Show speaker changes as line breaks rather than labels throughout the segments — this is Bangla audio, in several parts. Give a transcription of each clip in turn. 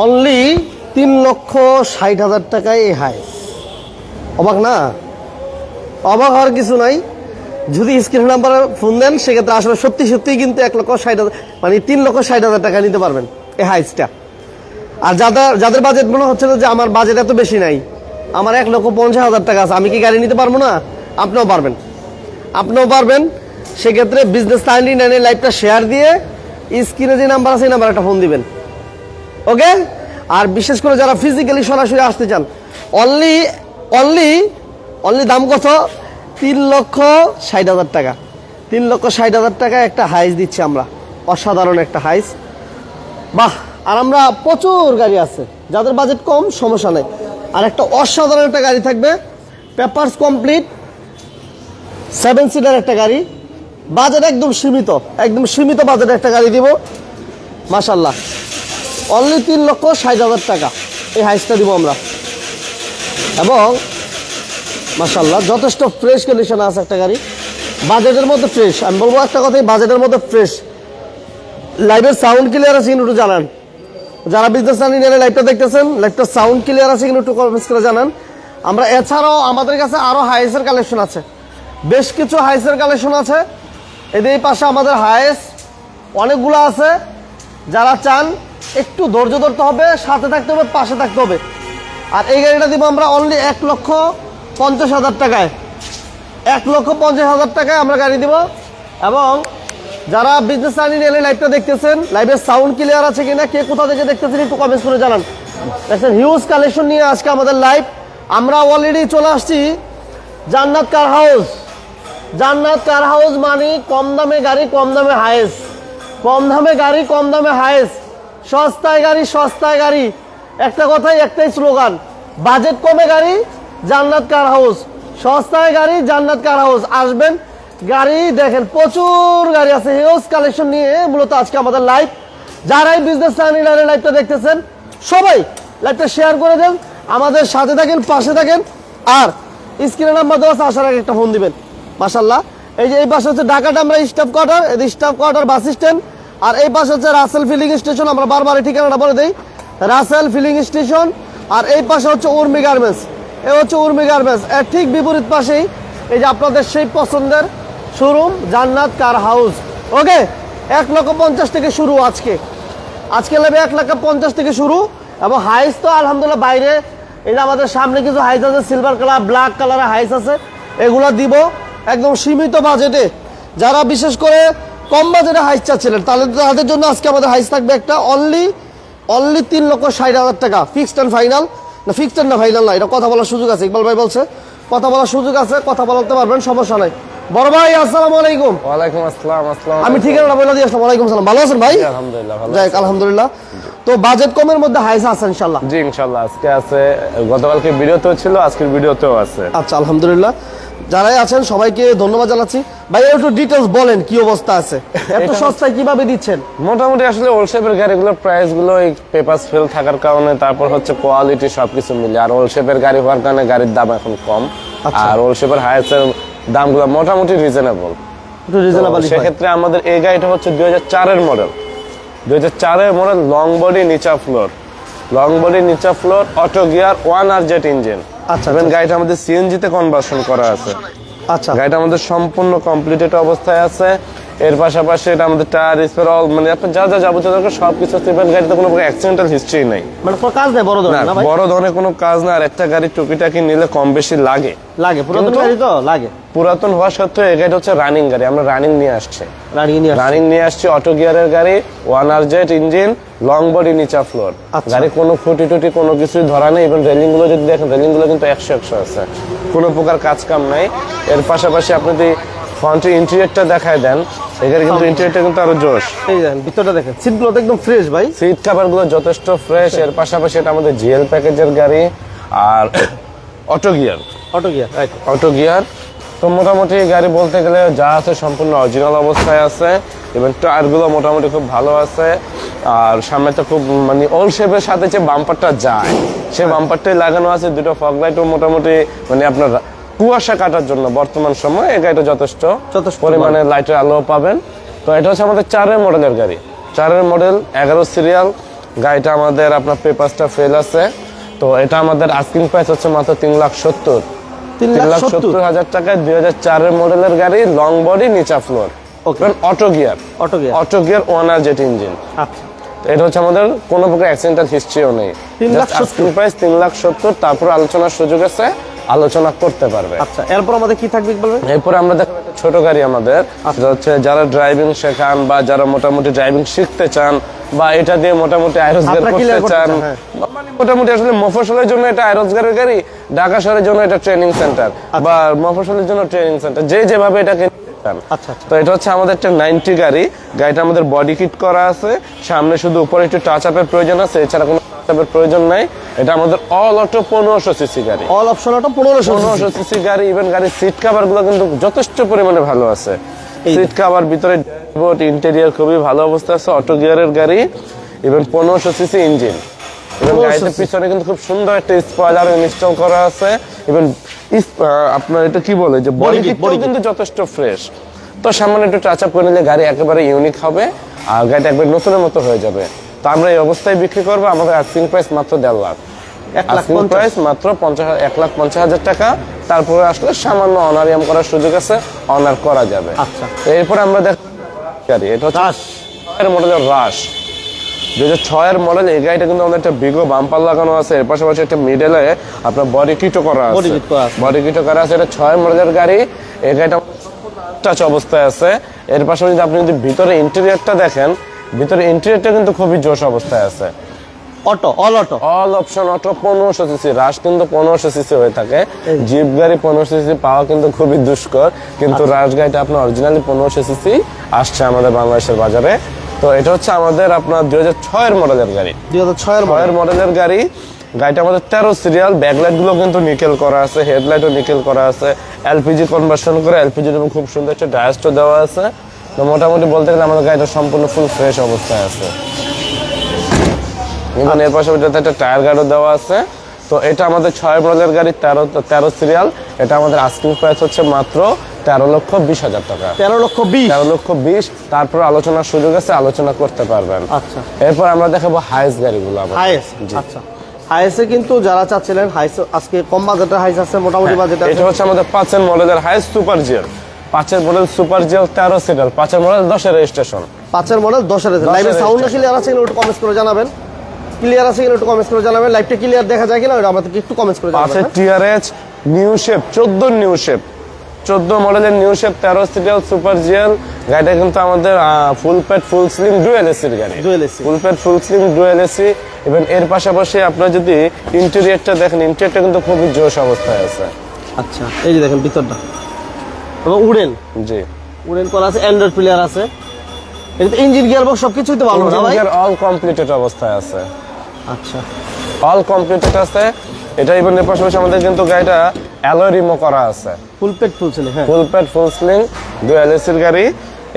অনলি তিন লক্ষ ষাট হাজার টাকায় এই হাই অবাক না? অবাক হওয়ার কিছু নাই। যদি স্ক্রিন নাম্বারে ফোন দেন, সেক্ষেত্রে আসলে সত্যি সত্যিই কিন্তু এক লক্ষ ষাট হাজার মানে তিন লক্ষ ষাট হাজার টাকা নিতে পারবেন এই হাইসটা আর যাদের যাদের বাজেট মনে হচ্ছে না যে আমার বাজেট এত বেশি নাই, আমার এক লক্ষ পঞ্চাশ হাজার টাকা আছে, আমি কি গাড়ি নিতে পারব না? আপনিও পারবেন। আপনিও পারবেন। সেক্ষেত্রে বিজনেস নাইনটি নাইনের লাইভটা শেয়ার দিয়ে স্ক্রিনে যে নাম্বার আছে, এই নাম্বার একটা ফোন দিবেন। ওকে? আর বিশেষ করে যারা ফিজিক্যালি সরাসরি আসতে চান অনলি অনলি অনলি দাম কত? তিন লক্ষ ষাট হাজার টাকা। তিন লক্ষ ষাট হাজার টাকা একটা হাইস দিচ্ছি আমরা। অসাধারণ একটা হাইস বাহ, আর আমরা প্রচুর গাড়ি আছে। যাদের বাজেট কম, সমস্যা নেই। আর একটা অসাধারণ একটা গাড়ি থাকবে। পেপারস কমপ্লিট সেভেন সিটার একটা গাড়ি। বাজেট একদম সীমিত। একদম সীমিত বাজেটে একটা গাড়ি দিব। মাশাল্লাহ অনলি তিন লক্ষ ষাট হাজার টাকা। এই হাইসটা দিব আমরা। এবং মাশাল্লাহ যথেষ্ট ফ্রেশ কন্ডিশনে আছে একটা গাড়ি। বাজেটের মধ্যে ফ্রেশ আমি বলব একটা কথাই বাজেটের মধ্যে ফ্রেশ লাইভের সাউন্ড ক্লিয়ার আছে কিন্তু একটু জানান। যারা বিজনেস নিয়ে লাইভটা দেখতেছেন লাইভটা সাউন্ড ক্লিয়ার আছে কিন্তু একটু কমেন্টস করে জানান। আমরা এছাড়াও আমাদের কাছে আরও হাইসের কালেকশন আছে। বেশ কিছু হাইসের কালেকশন আছে। এদের পাশে আমাদের হাইস অনেকগুলো আছে। যারা চান একটু ধৈর্য ধরতে হবে, সাথে থাকতে হবে, পাশে থাকতে হবে। আর এই গাড়িটা দিব আমরা অনলি এক লক্ষ পঞ্চাশ হাজার টাকায়। এক লক্ষ পঞ্চাশ হাজার টাকায় আমরা গাড়ি দিব। এবং যারা বিজনেস আনি এলে লাইভটা দেখতেছেন লাইভের সাউন্ড ক্লিয়ার আছে কিনা, কে কোথা থেকে দেখতেছেন একটু কমেন্টস করে জানান। দেখছেন হিউজ কালেকশন নিয়ে আজকে আমাদের লাইভ আমরা অলরেডি চলে আসছি জান্নাত কার হাউস জান্নাত কার হাউস মানে কম দামে গাড়ি, কম দামে হায়েস কম দামে গাড়ি, কম দামে হায়েস সস্তায় গাড়ি সস্তায় গাড়ি। একটা কথাই, একটাই স্লোগান, বাজেট কমে গাড়ি, জান্নাত কার হাউস? সস্তায় গাড়ি, জান্নাত কার হাউস? আসবেন, গাড়ি দেখেন, প্রচুর গাড়ি আছে হিউজ কালেকশন নিয়ে মূলত আজকে আমাদের লাইভ যারাই বিজনেস চ্যানেলের লাইভটা দেখতেছেন, সবাই লাইভটা শেয়ার করে দেন, আমাদের সাথে থাকেন, পাশে থাকেন, আর স্ক্রিনের নাম্বার দেওয়া আছে, আসার আগে একটা ফোন দিবেন। মাশাল্লাহ এই যে এই পাশে হচ্ছে ঢাকাটা আমরা staff quarter staff quarter bus stand আর এই পাশে হচ্ছে রাসেল ফিলিং স্টেশন, আমরা বারবার এই ঠিকানাটা বলে দিই। রাসেল ফিলিং স্টেশন, আর এই পাশে হচ্ছে উর্মি গার্মেন্টস। এই হচ্ছে উর্মি গার্মেন্টস। এর ঠিক বিপরীত পাশেই এই যে আপনাদের সেই পছন্দের শোরুম, জান্নাত কার হাউস। ওকে, এক লক্ষ পঞ্চাশ থেকে শুরু আজকে। আজকে নেবে এক লক্ষ পঞ্চাশ থেকে শুরু, এবং হাইস তো আলহামদুলিল্লাহ বাইরে। এই আমাদের সামনে কিছু হাইস আছে সিলভার কালার ব্ল্যাক কালারের হাইস আছে, এগুলো দিব একদম সীমিত বাজেটে যারা বিশেষ করে কম বাজেটে হাইস চাচ্ছিলেন। তাহলে তাদের জন্য আজকে আমাদের হাইস থাকবে একটা অনলি অনলি তিন লক্ষ ষাট হাজার টাকা। ফিক্সড অ্যান্ড ফাইনাল না ফিক্সড অ্যান্ড না ফাইনাল না এটা কথা বলার সুযোগ আছে। ইকবাল ভাই বলছে কথা বলার সুযোগ আছে কথা বলতে পারবেন সমস্যা নাই। বড় ভাই আসসালামু আলাইকুম।
ওয়ালাইকুম আসসালাম আসসালাম
আমি ঠিকানাটা বলে দিয়ে আসলাম ওয়ালাইকুম সালাম ভালো আছেন ভাই?
আলহামদুলিল্লাহ ভালো
যাই আলহামদুলিল্লাহ। তো বাজেট কমের মধ্যে হাইস আছে
জি আজকে আছে। গতকালকে ভিডিওতেও ছিল আজকের ভিডিওতেও আছে।
আচ্ছা আলহামদুলিল্লাহ। যারাই আছেন সবাইকে ধন্যবাদ জানাচ্ছি। ভাই একটু ডিটেলস বলেন কি অবস্থা আছে? এত সস্তায় কীভাবে দিচ্ছেন?
মোটামুটি আসলে ওলশেপের গাড়িগুলোর প্রাইসগুলো এই পেপারস ফেল থাকার কারণে তারপর হচ্ছে কোয়ালিটি সবকিছু মিলে। আর ওলশেপের গাড়ি হওয়ার কারণে গাড়ির দাম এখন কম।
আচ্ছা।
আর ওলশেপের হায়াসের দামগুলো মোটামুটি রিজনেবল
একটু রিজনেবল
সেক্ষেত্রে আমাদের এই গাড়িটা হচ্ছে দুই চারের মডেল দুই চারের মডেল লং বডি নিচা ফ্লোর লং বডি নিচা floor auto gear one R jet engine
আচ্ছা, আচ্ছা।
গাড়িটা আমাদের সিএনজিতে কনভার্সন করা আছে।
আচ্ছা।
গাড়িটা আমাদের সম্পূর্ণ কমপ্লিটেড অবস্থায় আছে। এর পাশাপাশি এটা আমাদের টায়ার স্পেয়ার অল মানে আপনার যা যা যাবতীয় দরকার সব কিছু আছে এবং গাড়িতে কোনো অ্যাক্সিডেন্টাল হিস্ট্রি নাই।
মানে কোনো কাজ নেই বড় ধরনের না
বড় ধরনের কোনো কাজ না আর একটা গাড়ি টুকিটাকি নিলে কম বেশি লাগে।
লাগে পুরাতন গাড়ি তো লাগে।
পুরাতন হওয়া সত্ত্বেও এই গাড়িটা হচ্ছে রানিং গাড়ি আমরা রানিং নিয়ে আসছি।
রানিয়ে নিয়ে আসছি।
রানিং নিয়ে আসছি অটো গিয়ারের গাড়ি one R jet engine long body নিচা ফ্লোর
আচ্ছা।
গাড়ি কোনো খুঁটি টুটি কোনো কিছুই ধরা নেই এবং রেলিংগুলো যদি দেখেন রেলিংগুলো কিন্তু একশো একশো আছে। কোনো প্রকার কাজ কাম নাই। এর পাশাপাশি আপনি যদি ফ্রন্টের ইন্টেরিয়রটা দেখায় দেন এখানে কিন্তু ইন্টেরিয়রটা কিন্তু আরও জোশ।
এই দেখেন ভিতরটা দেখেন। সিটগুলো তো একদম ফ্রেশ ভাই।
সিট কাভারগুলো যথেষ্ট ফ্রেশ এর পাশাপাশি এটা আমাদের জিএল প্যাকেজের গাড়ি আর auto gear
auto gear right
auto gear তো মোটামুটি গাড়ি বলতে গেলে যা আছে সম্পূর্ণ অরিজিনাল অবস্থায় আছে এবং টায়ারগুলো মোটামুটি খুব ভালো আছে আর সামনে তো খুব মানে ওল শেপের সাথে যে বাম্পারটা যায় সে বাম্পারটাই লাগানো আছে দুটো ফগ লাইটও মোটামুটি মানে আপনার কুয়াশা কাটার জন্য বর্তমান সময় এই গাড়িটা যথেষ্ট
যথেষ্ট
পরিমাণে লাইটের আলো পাবেন। তো এটা হচ্ছে আমাদের চারের মডেলের গাড়ি। চারের মডেল এগারো সিরিয়াল গাড়িটা আমাদের আপনার পেপারসটা ফেল আছে। তো এটা আমাদের আস্কিং প্রাইস হচ্ছে মাত্র তিন লাখ সত্তর।
তিন লাখ সত্তর?
হাজার টাকায় দুই হাজার চারের মডেলের গাড়ি লং বডি নিচা floor. Auto gear
auto gear
auto gear one R jet engine এটা হচ্ছে আমাদের কোনো প্রকার অ্যাক্সিডেন্টাল হিস্ট্রিও নেই। প্রাইস তিন লাখ সত্তর তারপর আলোচনার সুযোগ আছে। আলোচনা করতে পারবে।
আচ্ছা এরপর আমাদের কি থাকবে ভাই?
এরপর আমরা ছোট গাড়ি আমাদের। সেটা হচ্ছে যারা ড্রাইভিং শেখান বা যারা মোটামুটি ড্রাইভিং শিখতে চান বা এটা দিয়ে মোটামুটি আয়রোজগার করতে চান।
হ্যাঁ।
মানে মোটামুটি আসলে মফসলের জন্য এটা আয়রোজগারের গাড়ি ঢাকা শহরের জন্য এটা ট্রেনিং সেন্টার বা মফসলের জন্য ট্রেনিং সেন্টার যে যেভাবে এটাকে।
আচ্ছা আচ্ছা।
তো এটা হচ্ছে আমাদের একটা নাইনটি গাড়ি। গাড়িটা আমাদের বডি কিট করা আছে। সামনে শুধু উপরে একটু টাচ আপের প্রয়োজন আছে এছাড়া কোনো আপের প্রয়োজন নাই। এটা আমাদের অল অটো পনেরোশো সিসি গাড়ি।
অল অপশন অটো পনেরোশো
পনেরোশো সিসি গাড়ি ইভেন গাড়ির সিট কাভারগুলো কিন্তু যথেষ্ট পরিমাণে ভালো আছে। সিট কাভার ভিতরে ড্যাশবোর্ড ইন্টেরিয়ার খুবই ভালো অবস্থা আছে অটো গিয়ারের গাড়ি ইভেন পনেরোশো সিসি ইঞ্জিন এবং
1500
গাড়িতে পিছনে কিন্তু খুব সুন্দর একটা স্পয়লার ইনস্টল করা আছে। ইভেন আপনার এটা কি বলে? যে বডি কিন্তু যথেষ্ট ফ্রেশ তো সামান্য একটু টাচ আপ করে নিলে গাড়ি একেবারে ইউনিক হবে আর গাড়িটা একবার নতুনের মতো হয়ে যাবে। তো আমরা এই অবস্থায় বিক্রি করব আমাদের আস্কিং প্রাইস মাত্র দেড় লাখ। আস্কিং প্রাইস মাত্র পঞ্চাশ এক লাখ পঞ্চাশ হাজার টাকা। তারপরে আসলে সামান্য অনারিয়াম করার সুযোগ আছে অনার করা যাবে।
আচ্ছা।
তো আমরা দেখ এটা হচ্ছে মডেলের রাশ দুই হাজার ছয়ের মডেল এই গাড়িটা কিন্তু আমাদের একটা বিগো বাম্পার লাগানো আছে। এর পাশাপাশি একটা মিডলে আপনার বডি কিটও করা আছে। বডি কিটও করা আছে। এটা ছয়ের মডেলের গাড়ি। এই গাড়িটা টাচ অবস্থায় আছে। এর পাশাপাশি আপনি যদি ভিতরে ইন্টেরিয়রটা দেখেন ভিতরে ইন্টেরিয়রটা কিন্তু খুবই জোশ অবস্থায় আছে।
Auto all auto
all option auto পনেরোশো সিসি রাশ কিন্তু পনেরোশো সিসি হয়ে থাকে। জিপ গাড়ি পনেরোশো সিসি পাওয়া কিন্তু খুবই দুষ্কর। কিন্তু রাশ গাড়িটা আপনার অরিজিনালি পনেরোশো সিসি আসছে আমাদের বাংলাদেশের বাজারে। তো এটা হচ্ছে আমাদের আপনার দুই হাজার ছয়ের মডেলের গাড়ি।
দুই হাজার ছয়ের মডেল
ছয়ের মডেলের গাড়ি। গাড়িটা আমাদের তেরো সিরিয়াল ব্যাকলাইটগুলো কিন্তু নিকেল করা আছে হেডলাইটও নিকেল করা আছে এলপিজি কনভার্সন করে এলপিজি এবং খুব সুন্দর একটা ডায়াস্টও দেওয়া আছে। তো মোটামুটি বলতে গেলে আমাদের গাড়িটা সম্পূর্ণ ফুল ফ্রেশ অবস্থায় আছে। এবং এর পাশাপাশি একটা টায়ার গার্ডও দেওয়া আছে। তো এটা আমাদের ছয় মডেলের গাড়ি তেরো তেরো সিরিয়াল এটা আমাদের আস্কিং প্রাইস হচ্ছে মাত্র তেরো লক্ষ বিশ হাজার টাকা।
তেরো লক্ষ বিশ?
তেরো লক্ষ বিশ তারপর আলোচনার সুযোগ আছে আলোচনা করতে পারবেন।
আচ্ছা।
এরপর আমরা দেখাবো হাইস গাড়িগুলো।
আচ্ছা। হাইসে কিন্তু যারা চাচ্ছিলেন হাইস আজকে কম বাজেটের হাইস আছে মোটামুটি বাজেট
এটা হচ্ছে আমাদের পাঁচের মডেলের হাইস সুপার জিএল পাঁচের মডেল সুপার জিএল তেরো সিরিয়াল পাঁচের মডেল দশের রেজিস্ট্রেশন
পাঁচের মডেল দশের লাইভের সাউন্ড ক্লিয়ার আছে কিনা একটু কমেন্টস করে জানাবেন। ক্লিয়ার আছে কিনা একটু কমেন্টস করে জানাবেন। লাইভটা ক্লিয়ার দেখা যায় কিনা আমাদেরকে একটু কমেন্টস করে
পাঁচের
জানাবেন হ্যাঁ?
টিআরএচ নিউ শেপ চোদ্দ নিউ শেপ চোদ্দ মডেলের নিউ শেপ তেরো সিরিয়াল সুপার জিএল গাড়িটা কিন্তু আমাদের full pad full slim dual এসির গাড়ি।
Dual AC
full pad full slim dual AC এবং এর পাশাপাশি আপনার যদি ইন্টেরিয়রটা দেখেন ইন্টেরিয়রটা কিন্তু খুবই জোশ অবস্থায় আছে।
আচ্ছা এই যে দেখেন ভিতরটা। এবং উডেন।
জি।
উডেন করা আছে অ্যান্ড্রয়েড প্লেয়ার আছে। এটা ইঞ্জিন গিয়ার বক্স সবকিছুই তো ভালো না ভাই?
অল কমপ্লিটেড অবস্থায় আছে।
আচ্ছা।
অল কমপ্লিটেড আছে। এটা ইভেন এর পাশাপাশি আমাদের কিন্তু গাড়িটা অ্যালয় রিমো করা আছে।
ফুল পেট ফুল ছিল হ্যাঁ।
ফুল প্যাড ফুল স্লিং দুই এলএসির গাড়ি।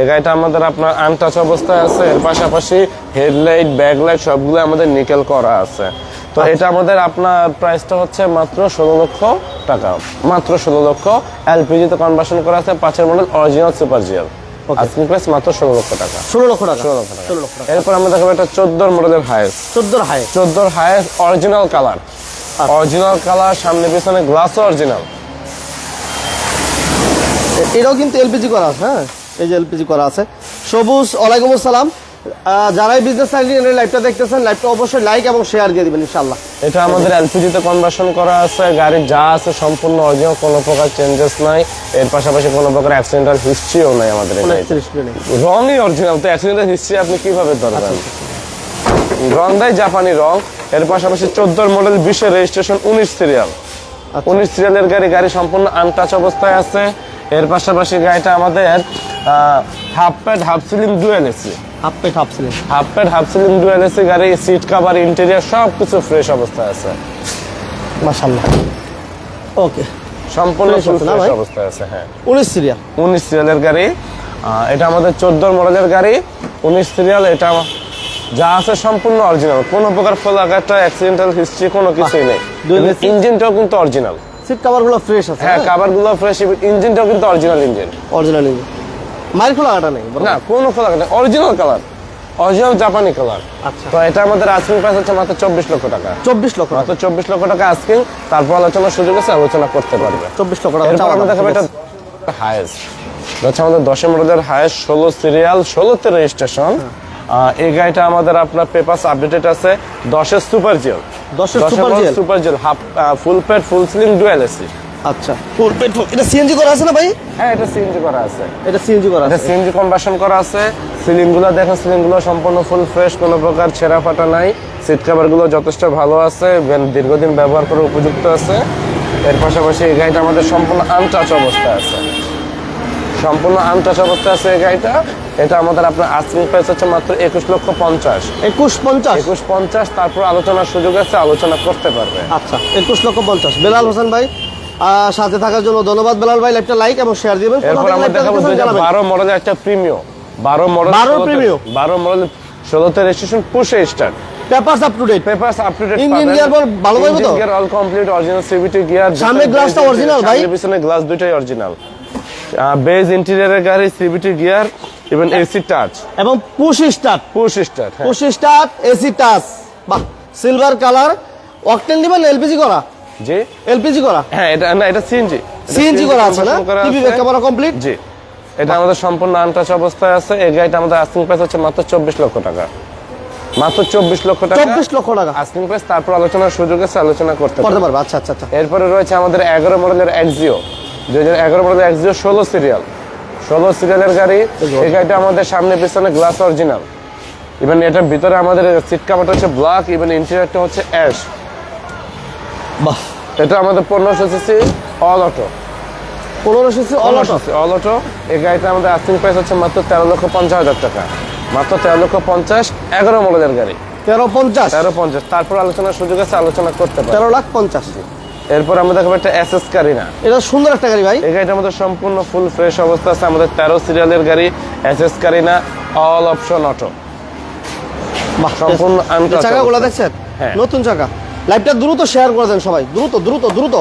এই গাড়িটা আমাদের আপনার আনটাচ অবস্থায় আছে। এর পাশাপাশি হেডলাইট ব্যাকলাইট সবগুলো আমাদের নিকেল করা আছে। তো এটা আমাদের আপনার প্রাইসটা হচ্ছে মাত্র ষোলো লক্ষ টাকা। মাত্র ষোলো লক্ষ এলপিজি তে কনভার্সন করা আছে পাঁচের মডেল অরিজিনাল সুপার জিএল আজকের প্রাইস মাত্র ষোলো লক্ষ টাকা।
ষোলো লক্ষ টাকা।
ষোলো লক্ষ টাকা।
ষোলো লক্ষ টাকা।
এরপর আমরা দেখাবো একটা চোদ্দোর মডেলের হাইস
চোদ্দোর হাইস
চোদ্দোর highest original colour original colour সামনে পিছনে গ্লাসও অরিজিনাল
এটাও কিন্তু এলপিজি করা আছে হ্যাঁ? এই যে এলপিজি করা আছে। সবুজ ওয়ালাইকুম আসসালাম। যারাই বিজনেস সাইডে লাইভটা দেখতেছেন লাইভটা অবশ্যই লাইক এবং শেয়ার দিয়ে দিবেন ইনশাল্লাহ
এটা আমাদের এলপিজি তে কনভার্সন করা আছে গাড়ির যা আছে সম্পূর্ণ অরিজিনাল কোনো প্রকার চেঞ্জেস নাই। এর পাশাপাশি কোনো প্রকার অ্যাক্সিডেন্টাল হিস্ট্রিও নাই আমাদের রংই অরিজিনাল তো অ্যাক্সিডেন্টাল হিস্ট্রি আপনি কীভাবে ধরবেন? রং দেয় জাপানি রং এর পাশাপাশি চোদ্দোর মডেল বিশের রেজিস্ট্রেশন উনিশ সিরিয়াল
আচ্ছা।
উনিশ সিরিয়ালের গাড়ি গাড়ি সম্পূর্ণ আনটাচ অবস্থায় আছে। এর পাশাপাশি গাড়িটা আমাদের half pad half ceiling dual AC
half পেট হাফ ছিলেন
half pad half ceiling dual AC গাড়ি সিট কাভার ইন্টেরিয়ার সব কিছু ফ্রেশ অবস্থায় আছে।
মাশাল্লাহ ওকে।
সম্পূর্ণ ফ্রেশ অবস্থায় আছে হ্যাঁ।
উনিশ সিরিয়াল
উনিশ সিরিয়ালের গাড়ি। এটা আমাদের চোদ্দোর মডেলের গাড়ি। উনিশ সিরিয়াল এটা যা আছে সম্পূর্ণ অরিজিনাল কোনো প্রকার ফোলাঘাটা অ্যাক্সিডেন্টাল হিস্ট্রি কোনো কিছুই নেই। ইঞ্জিনটাও কিন্তু অরিজিনাল
সিট কাভারগুলো ফ্রেশ আছে
হ্যাঁ কাভারগুলো ফ্রেশ ইঞ্জিনটাও কিন্তু অরিজিনাল ইঞ্জিন
অরিজিনাল ইঞ্জিন মাইর খোলা আটা নেই
না কোনো ফোলাঘাটা অরিজিনাল কালার অরিজিনাল জাপানি কালার
আচ্ছা।
তো এটা আমাদের আস্কিং প্রাইস হচ্ছে মাত্র চব্বিশ লক্ষ টাকা।
চব্বিশ লক্ষ
মাত্র চব্বিশ লক্ষ টাকা আস্কিং তারপর আলোচনার সুযোগ আছে আলোচনা করতে পারবে।
চব্বিশ লক্ষ টাকা
এরপর আমরা দেখাবো এটা হায়েস্ট হচ্ছে আমাদের দশম মডেলের হায়েস্ট ষোলো সিরিয়াল ষোলোতে রেজিস্ট্রেশন এই গাড়িটা আমাদের আপনার পেপারস আপডেটেড আছে দশের সুপার জিও
দশের
super Jio half full paid full slim dual AC
আচ্ছা। ফুল পেট্রোল এটা সিএনজি করা আছে না ভাই?
হ্যাঁ এটা সিএনজি করা আছে।
এটা সিএনজি করা আছে।
সিএনজি কনভার্সন করা আছে। সিলিংগুলো দেখেন সিলিংগুলো সম্পূর্ণ ফুল ফ্রেশ কোনো প্রকার ছেঁড়া ফাটা নাই। সিট কভারগুলো যথেষ্ট ভালো আছে দীর্ঘদিন ব্যবহার করার উপযুক্ত আছে। এর পাশাপাশি এই গাড়িটা আমাদের সম্পূর্ণ আনটাচ অবস্থায় আছে। সম্পূর্ণ আনটাচ অবস্থা আছে এই গাড়িটা। এটা আমাদের আপনার আস্কিং প্রাইস হচ্ছে মাত্র একুশ লক্ষ পঞ্চাশ।
একুশ পঞ্চাশ?
একুশ পঞ্চাশ তারপর আলোচনার সুযোগ আছে আলোচনা করতে পারবে।
আচ্ছা একুশ লক্ষ পঞ্চাশ। বেলাল হোসেন ভাই সাথে থাকার জন্য ধন্যবাদ বেলাল ভাই একটা লাইক এবং শেয়ার দিবেন।
এরপর আমরা দেখাবো
দেখতেছেন
দুই
জানাবেন।
বারো মডেলের একটা প্রিমিয়ম বারো মডেল
12 Premium?
বারো মডেল ষোলোতে রেজিস্ট্রেশন পুষে start
papers up to date
papers up to date
Engine gear বল ভালো তো?
Gear all complete original CVT gear
সামনের glassটা original ভাই?
পিছনে গ্লাস দুইটাই অরিজিনাল বেজ ইন্টেরিয়রের গাড়ি CVT gear even AC touch
এবং push start
push start
push start AC touch বাহ সিলভার কালার অকটেন দিবেন এলপিজি করা?
জি।
এলপিজি করা?
হ্যাঁ এটা না এটা সিএনজি
সিএনজি করা আছে না? টিভি ক্যামেরা কমপ্লিট
জি। এটা আমাদের সম্পূর্ণ আনটাচ অবস্থায় আছে। এই গাড়িটা আমাদের আস্কিং প্রাইস হচ্ছে মাত্র চব্বিশ লক্ষ টাকা। মাত্র চব্বিশ লক্ষ টাকা
চব্বিশ লক্ষ টাকা।
আস্কিং প্রাইস তারপর আলোচনার সুযোগ আছে আলোচনা করতে পারবে।
আচ্ছা আচ্ছা আচ্ছা।
এরপরে রয়েছে আমাদের এগারো মডেলের এক্সিও দুই হাজার এগারো মডেলের এক্সিও ষোলো সিরিয়াল ষোলো সিরিয়ালের গাড়ি। এই গাড়িটা আমাদের সামনে পিছনে গ্লাস অরিজিনাল ইভেন এটার ভিতরে আমাদের সিট কাভারটা হচ্ছে ব্ল্যাক ইভেন ইন্টেরিয়রটা হচ্ছে অ্যাশ
বাহ
এটা আমাদের পনেরোশো সিসি অল অটো
পনেরো CC all auto
all auto এই গাড়িটা আমাদের আস্কিং প্রাইস হচ্ছে মাত্র তেরো লক্ষ পঞ্চাশ হাজার টাকা। মাত্র তেরো লক্ষ পঞ্চাশ এগারো মডেলের গাড়ি।
তেরো পঞ্চাশ?
তেরো পঞ্চাশ তারপর আলোচনার সুযোগ আছে আলোচনা করতে পারে
তেরো লাখ পঞ্চাশ।
এরপর আমরা দেখাবো একটা এস এস কারিনা
এটা সুন্দর একটা গাড়ি ভাই।
এই গাড়িটা আমাদের সম্পূর্ণ ফুল ফ্রেশ অবস্থা আছে আমাদের তেরো সিরিয়ালের গাড়ি S S Carina all option auto সম্পূর্ণ
চাকাগুলো। দেখছেন?
হ্যাঁ।
নতুন চাকা। লাইভটা দ্রুত শেয়ার করে দেন সবাই। দ্রুত দ্রুত দ্রুত।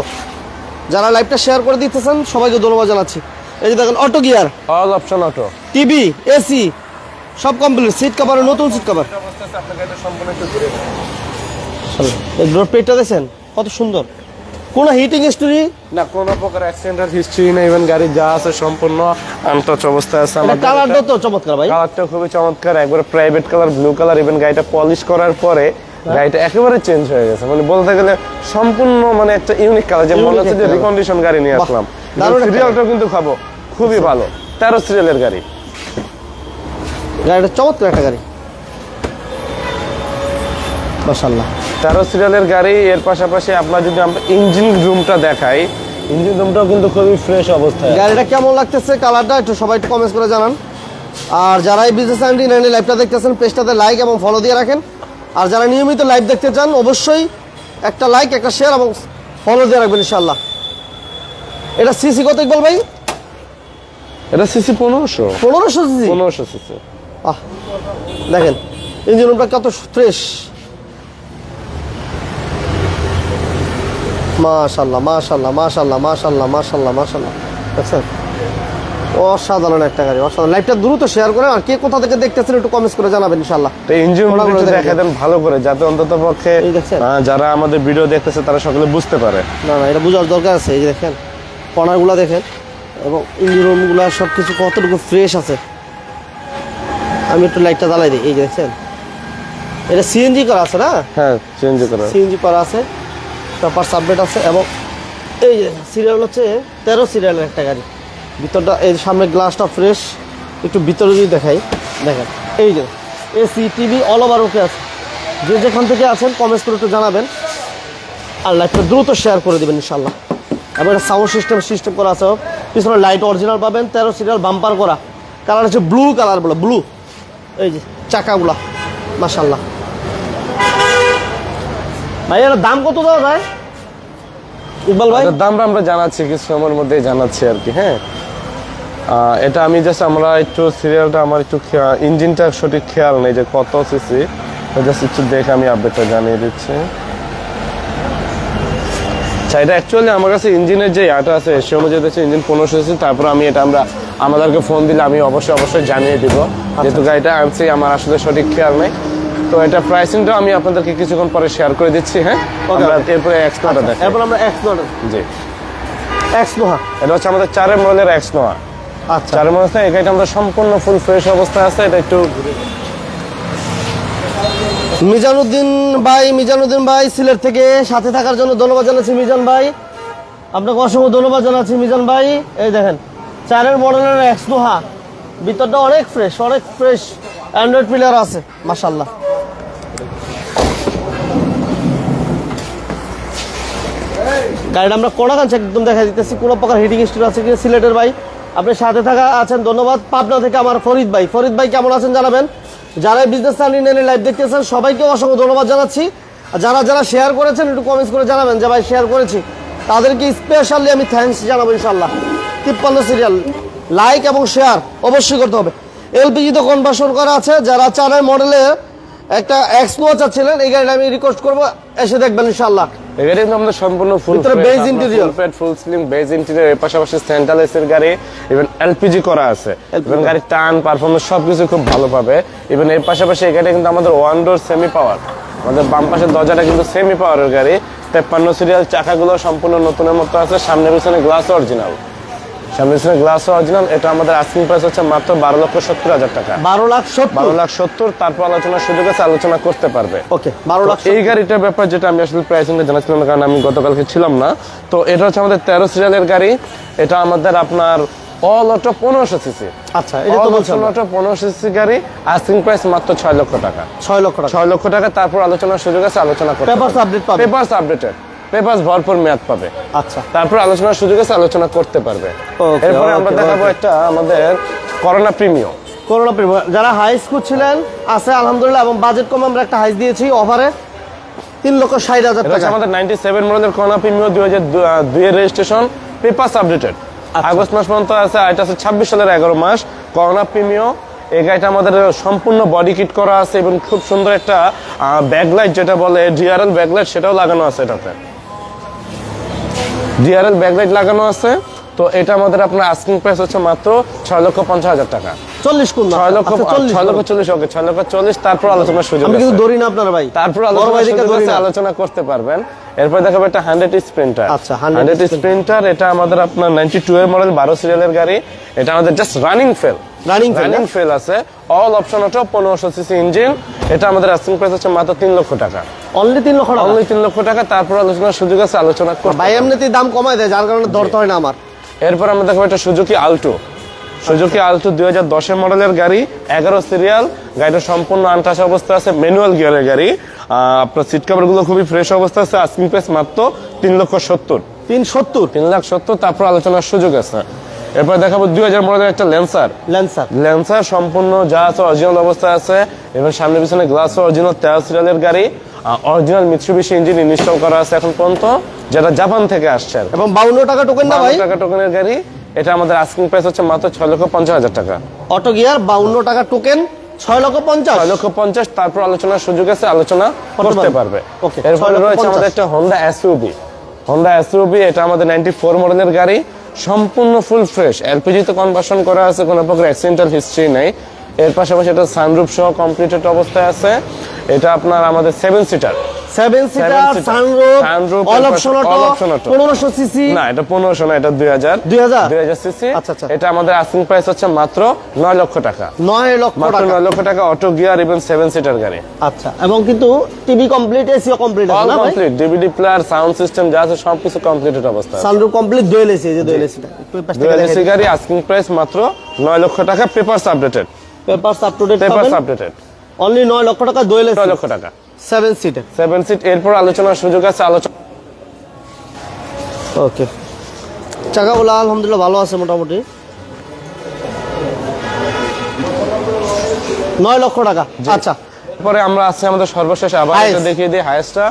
যারা লাইভটা শেয়ার করে দিতেছেন সবাইকে ধন্যবাদ জানাচ্ছি। এই যে দেখেন auto gear
all option auto
TV AC সব কমপ্লিট সিট কভার নতুন সিট কভার এই ডোর প্লেটটা দেখছেন কত সুন্দর। কোনো হিটিং স্টোরি
না কোনো প্রকার অ্যাক্সিডেন্টাল হিস্ট্রি নেই ইভেন গাড়ি যা আছে সম্পূর্ণ আনটাচ অবস্থায় আছে
এটা
আমাদের
কালারটা তো চমৎকার ভাই।
কালারটা খুবই চমৎকার একবারে private colour blue colour even গাড়িটা পলিশ করার পরে গাড়িটা একেবারে চেঞ্জ হয়ে গেছে। মানে বলতে গেলে সম্পূর্ণ মানে একটা ইউনিক কালার যে মনে হচ্ছে যে রিকন্ডিশন গাড়ি নিয়ে আসলাম।
দারুণ
সিরিয়ালটাও কিন্তু খাব। খুবই ভালো। তেরো সিরিয়ালের গাড়ি।
গাড়িটা চমৎকার একটা গাড়ি। মাশাল্লাহ
তেরো সিরিয়ালের গাড়ি এর পাশাপাশি আপনার যদি আমরা ইঞ্জিন রুমটা দেখাই ইঞ্জিন রুমটাও কিন্তু খুবই ফ্রেশ অবস্থায়
গাড়িটা কেমন লাগতেছে কালারটা একটু সবাই একটু কমেন্টস করে জানান। আর যারা এই বিজনেস নাইনটি নাইনের লাইভটা দেখতেছেন পেজটাতে লাইক এবং ফলো দিয়ে রাখেন। আর যারা নিয়মিত লাইভ দেখতে চান অবশ্যই একটা লাইক একটা শেয়ার এবং ফলো দিয়ে রাখবেন ইনশাল্লাহ এটা সিসি কত ইকবাল ভাই?
এটা সিসি পনেরোশো।
পনেরোশো সিসি
পনেরোশো সিসি
আহ দেখেন ইঞ্জিন রুমটা কত ফ্রেশ মাশাল্লাহ মাশাল্লাহ মাশাল্লাহ মাশাল্লাহ মাশাল্লাহ মাশাল্লাহ দেখছেন? অসাধারণ একটা গাড়ি অসাধারণ। লাইভটা দ্রুত শেয়ার করেন আর কে কোথা থেকে দেখতেছেন একটু কমেন্টস করে জানাবেন ইনশাল্লাহ
তো ইঞ্জিন
দেখা
দেন ভালো করে যাতে অন্তত পক্ষে যারা আমাদের ভিডিও দেখতেছে তারা সকলে বুঝতে পারে।
না না এটা বোঝার দরকার আছে। এই যে দেখেন কর্নারগুলো দেখেন এবং ইঞ্জিন রুমগুলো সব কিছু কতটুকু ফ্রেশ আছে। আমি একটু লাইটটা জ্বালাই দিই। এই যে দেখছেন এটা সিএনজি করা আছে না?
হ্যাঁ চেঞ্জ করা
সিএনজি করা আছে প্রপার সাবমিট আছে এবং এই যে সিরিয়াল হচ্ছে তেরো সিরিয়ালের একটা গাড়ি। ভিতরটা, এই সামনে গ্লাসটা ফ্রেশ একটু ভিতরে যদি দেখাই, দেখেন। এই যে AC TV all over okay আছে। যে যেখান থেকে আছেন কমেন্টস করে একটু জানাবেন। আর লাইটটা দ্রুত শেয়ার করে দেবেন ইনশাল্লাহ এবং একটা সাউন্ড সিস্টেম সিস্টেম করা আছে। পিছনে লাইট অরিজিনাল পাবেন, তেরো সিরিয়াল বাম্পার করা। কালার হচ্ছে ব্লু কালার বলে ব্লু এই যে, চাকাগুলা মাশাল্লাহ ভাই, এর দাম কত দেওয়া যায় ইকবাল ভাই?
এটার দামটা আমরা জানাচ্ছি, কিছু সময়ের মধ্যেই জানাচ্ছি আর কি হ্যাঁ? এটা আমি জাস্ট আমরা একটু সিরিয়ালটা আমার একটু ইঞ্জিনটা সঠিক খেয়াল নেই যে কত সিসি জাস্ট একটু দেখে আমি আপডেটটা জানিয়ে দিচ্ছি। আচ্ছা এটা অ্যাকচুয়ালি আমার কাছে ইঞ্জিনের যে ইয়াটা আছে সে অনুযায়ী হচ্ছে ইঞ্জিন পনেরোশো সিসি তারপর আমি এটা আমরা আমাদেরকে ফোন দিলে আমি অবশ্যই অবশ্যই জানিয়ে দিব। যেহেতু গাড়িটা আনছি আমার আসলে সঠিক খেয়াল নেই। তো এটা প্রাইসিংটা আমি আপনাদেরকে কিছুক্ষণ পরে শেয়ার করে দিচ্ছি হ্যাঁ? এরপরে এক্সট্রাটা দেখেন
এরপর আমরা এক্স মডেল
জি।
এক্স নোহা
এটা হচ্ছে আমাদের চারের মডেলের এক্স নোয়া
আচ্ছা।
চারের মডেল এই গাড়িটা আমাদের সম্পূর্ণ ফুল ফ্রেশ অবস্থায় আছে এটা একটু
মিজানুদ্দিন ভাই মিজানুদ্দিন ভাই সিলেট থেকে সাথে থাকার জন্য ধন্যবাদ জানাচ্ছি মিজান ভাই। আপনাকে অসংখ্য ধন্যবাদ জানাচ্ছি মিজান ভাই। এই দেখেন চারের মডেলের এক্স নোহা ভিতরটা অনেক ফ্রেশ অনেক ফ্রেশ অ্যান্ড্রয়েড প্লেয়ার আছে মাশাল্লাহ গাড়িটা আমরা কোনাকাঞ্চে একদম দেখা দিতেছি কোনো প্রকার হিটিং স্টোর আছে কিনা সিলেটের ভাই। আপনি সাথে থাকা আছেন, ধন্যবাদ। পাবনা থেকে আমার ফরিদ ভাই। ফরিদ ভাই, কেমন আছেন জানাবেন? যারা বিজনেস চ্যানেল লাইভ দেখতেছেন সবাইকে অসংখ্য ধন্যবাদ জানাচ্ছি। যারা যারা শেয়ার করেছেন, একটু কমেন্টস করে জানাবেন যে, ভাই শেয়ার করেছি। তাদেরকে স্পেশালি আমি থ্যাঙ্কস জানাব ইনশাল্লাহ তিপ্পান্ন সিরিয়াল লাইক এবং শেয়ার অবশ্যই করতে হবে। এলপিজি তো কনভার্সন করা আছে, যারা চারের মডেলে একটা এক্সপো চাচ্ছিলেন এই গাড়িটা আমি রিকোয়েস্ট করব, এসে দেখবেন ইনশাল্লাহ
গাড়ি কিন্তু আমাদের সম্পূর্ণ full
beige.
Full full slim beige interior এর পাশাপাশি সেন্ট্রাল এসির গাড়ি ইভেন এলপিজি করা আছে। ইভেন গাড়ির টান পারফরমেন্স সবকিছু খুব ভালো পাবে। ইভেন এর পাশাপাশি এই গাড়ি কিন্তু আমাদের ওয়ান ডোর সেমি পাওয়ার আমাদের বাম পাশের দরজাটা কিন্তু সেমি পাওয়ারের গাড়ি। তেপ্পান্ন সিরিয়াল চাকাগুলো সম্পূর্ণ নতুনের মতো আছে সামনে পিছনে গ্লাস অরিজিনাল গ্লাস অরিজিনাল এটা আমাদের আস্কিং প্রাইস হচ্ছে মাত্র বারো লক্ষ সত্তর হাজার টাকা।
বারো লাখ
বারো লাখ সত্তর তারপর আলোচনার সুযোগ আছে আলোচনা করতে পারবে।
ওকে বারো লাখ
এই গাড়িটার ব্যাপার যেটা আমি আসলে প্রাইসিংটা জানাচ্ছিলাম কারণ আমি গতকালকে ছিলাম না তো এটা হচ্ছে আমাদের তেরো সিরিয়ালের গাড়ি এটা আমাদের আপনার অল অটো পনেরোশো সিসি
আচ্ছা এটা তো
অল
বলছেন
অটো পনেরোশো সিসি গাড়ি আস্কিং প্রাইস মাত্র ছয় লক্ষ টাকা।
ছয় লক্ষ টাকা।
ছয় লক্ষ টাকা তারপর আলোচনার সুযোগ আছে আলোচনা করতে
পেপারস আপডেট পাবে।
পেপার্স আপডেটেড পেপার্স ভরপুর মেয়াদ পাবে।
আচ্ছা।
তারপর আলোচনার সুযোগ আছে আলোচনা করতে পারবে। এরপরে আমরা দেখাবো একটা আমাদের করোনা প্রিমিয়াম।
Corona premium. যারা হাই স্কুল ছিলেন আছে আলহামদুলিল্লাহ এবং বাজেট কম আমরা একটা হাইস দিয়েছি অফারে তিন লক্ষ ষাট হাজার টাকা।
আমাদের নাইনটি সেভেন মডেলের করোনা প্রিমিয়াম দুই হাজার দুইয়ের রেজিস্ট্রেশন পেপার্স আপডেটেড। আগস্ট মাস পর্যন্ত আছে আর এটা আছে ছাব্বিশ সালের এগারো মাস করোনা প্রিমিয়াম। এই গাড়িটা আমাদের সম্পূর্ণ বডি কিট করা আছে এবং খুব সুন্দর একটা ব্যাকলাইট যেটা বলে ডিআরএল ব্যাকলাইট সেটাও লাগানো আছে এটাতে। ডিআরএল ব্যাকলাইট লাগানো আছে। তো এটা আমাদের আপনার আস্কিং প্রাইস হচ্ছে মাত্র ছয় লক্ষ পঞ্চাশ হাজার টাকা।
চল্লিশ কোন
ছয় লক্ষ
আচ্ছা, চল্লিশ
ছয় লক্ষ চল্লিশ ওকে ছয় লক্ষ চল্লিশ তারপর আলোচনার সুযোগ
আমি কিন্তু না আপনার ভাই।
তারপর আলোচনা
দেখে
করতে পারবেন। এরপর দেখাবো একটা হান্ড্রেড স্প্রিন্টার
আচ্ছা,
হান্ড্রেড স্প্রিন্টার এটা আমাদের আপনার নাইনটি টু এর মডেল বারো সিরিয়ালের গাড়ি। এটা আমাদের just running fail
fail,
running fail আছে। অল অপশন অটো পনেরোশো সিসি ইঞ্জিন এটা আমাদের আস্কিং প্রাইস হচ্ছে মাত্র তিন লক্ষ টাকা।
অনলি তিন লক্ষ টাকা?
অনলি তিন লক্ষ টাকা তারপর আলোচনার সুযোগ আছে আলোচনা
ভাই এমনিতেই দাম কমায় দেয় যার কারণে ধরতে হয় না আমার।
এরপর আমরা দেখব একটা সুজুকি আলটো সুজুকি আলটো দুই হাজার দশের মডেলের গাড়ি এগারো সিরিয়াল গাড়িটা সম্পূর্ণ আনটাস অবস্থা আছে ম্যানুয়াল গিয়ারের গাড়ি। আপনার সিট কভারগুলো খুবই ফ্রেশ অবস্থা আছে আস্কিং প্রাইস মাত্র তিন লক্ষ সত্তর।
তিন সত্তর?
তিন লাখ সত্তর তারপর আলোচনার সুযোগ আছে। এরপর দেখাবো দুই হাজার মডেলের একটা ল্যান্সার
ল্যান্সার
ল্যান্সার সম্পূর্ণ যা আছে অরিজিনাল অবস্থায় আছে। এবং সামনে পিছনে গ্লাস অরিজিনাল তেরো সিরিয়ালের গাড়ি। অরিজিনাল মিত্সুবিশি ইঞ্জিন ইনস্টল করা আছে এখন পর্যন্ত যেটা জাপান থেকে আসছে।
এবং বাউন্ন টাকা টোকেন না ভাই?
টাকা টোকেনের গাড়ি। এটা আমাদের আস্কিং প্রাইস হচ্ছে মাত্র ছয় লক্ষ পঞ্চাশ হাজার টাকা।
অটো গিয়ার বাউন্ন টাকা টোকেন ছয় লক্ষ পঞ্চাশ।
ছয় লক্ষ পঞ্চাশ তারপর আলোচনার সুযোগ আছে আলোচনা করতে পারবে। এরপরে রয়েছে আমাদের। একটা হোন্ডা এসইউবি হোন্ডা এসইউবি এটা আমাদের নাইনটি ফোর মডেলের গাড়ি সম্পূর্ণ ফুল ফ্রেশ এলপিজি তে কনভার্সন করা আছে কোনো প্রকার অ্যাক্সিডেন্টাল হিস্ট্রি নেই। এর পাশাপাশি এটা সানরুফ সহ কমপ্লিটেড অবস্থায় আছে। এটা আপনার আমাদের seven seater
seven seater sunroof all option auto
option auto।
পনেরোশো সিসি
না এটা পনেরোশো না এটা দুই হাজার।
2000?
দুই হাজার সিসি
আচ্ছা, আচ্ছা।
এটা আমাদের আস্কিং প্রাইস হচ্ছে মাত্র নয় লক্ষ টাকা।
নয় লক্ষ
মাত্র
টাকা।
নয় লক্ষ টাকা অটো গিয়ার এবং সেভেন সিটার গাড়ি।
আচ্ছা এবং কিন্তু টিভি কমপ্লিট এসিও কমপ্লিট আছে না
complete DVD player sound system যা আছে সবকিছু কমপ্লিটেড অবস্থা
সানরুফ কমপ্লিট এসি যে এসিটা
গাড়ি আস্কিং প্রাইস মাত্র নয় লক্ষ টাকা papers updated
papers up to date
papers updated
only নয় লক্ষ টাকা
নয়
এসি
লক্ষ টাকা।
সেভেন সিটার
সেভেন সিট এরপর আলোচনার সুযোগ আছে আলোচনা
ওকে চাকাগুলো আলহামদুলিল্লাহ ভালো আছে মোটামুটি। নয় লক্ষ টাকা। আচ্ছা।
পরে আমরা আছি আমাদের সর্বশেষ আবার এটা দেখিয়ে দিই হাইস্টটা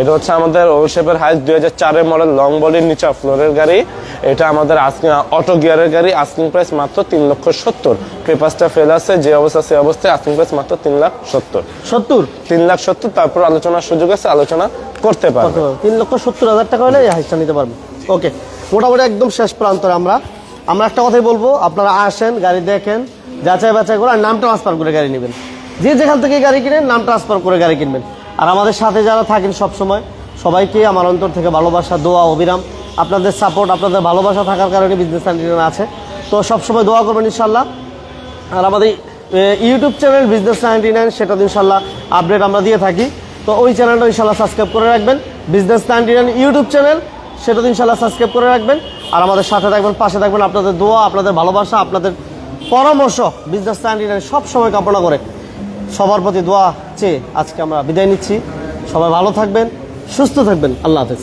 এটা হচ্ছে আমাদের ও শেপের হাইস্ট দুই হাজার চারের মডেল লং বডির নিচে ফ্লোরের গাড়ি। এটা আমাদের অটো গিয়ারের গাড়ি আস্কিং প্রাইস মাত্র তিন লক্ষ সত্তর। পেপারসটা ফেল আছে যে অবস্থা সে অবস্থায় আস্কিং প্রাইস মাত্র তিন লাখ সত্তর।
সত্তর?
তিন লাখ সত্তর তারপর আলোচনার সুযোগ আছে আলোচনা করতে পারবে।
তিন লক্ষ সত্তর হাজার টাকা হলে হাইসটা নিতে পারবেন ওকে মোটামুটি একদম শেষ প্রান্তরে আমরা। আমরা একটা কথাই বলব আপনারা আসেন গাড়ি দেখেন যাচাই বাছাই করে আর নাম ট্রান্সফার করে গাড়ি নেবেন। যে যেখান থেকে গাড়ি কিনেন নাম ট্রান্সফার করে গাড়ি কিনবেন। আর আমাদের সাথে যারা থাকেন সবসময় সবাইকে আমার অন্তর থেকে ভালোবাসা দোয়া অবিরাম আপনাদের সাপোর্ট আপনাদের ভালোবাসা থাকার কারণে বিজনেস আছে। তো সবসময় দোয়া করবেন ইনশাল্লাহ আর আমাদের YouTube channel business ninety nine সেটা ইনশাল্লাহ আপডেট আমরা দিয়ে থাকি। তো ওই চ্যানেলটা ইনশাল্লাহ সাবস্ক্রাইব করে রাখবেন। Business ninety nine YouTube channel সেটা ইনশাল্লাহ সাবস্ক্রাইব করে রাখবেন। আর আমাদের সাথে থাকবেন, পাশে থাকবেন আপনাদের দোয়া, আপনাদের ভালোবাসা, আপনাদের পরামর্শ বিজনেস নাইনটি নাইন সবসময় কামনা করে। সবার প্রতি দোয়া চেয়ে আজকে আমরা বিদায় নিচ্ছি। সবাই ভালো থাকবেন, সুস্থ থাকবেন। আল্লাহ হাফেজ।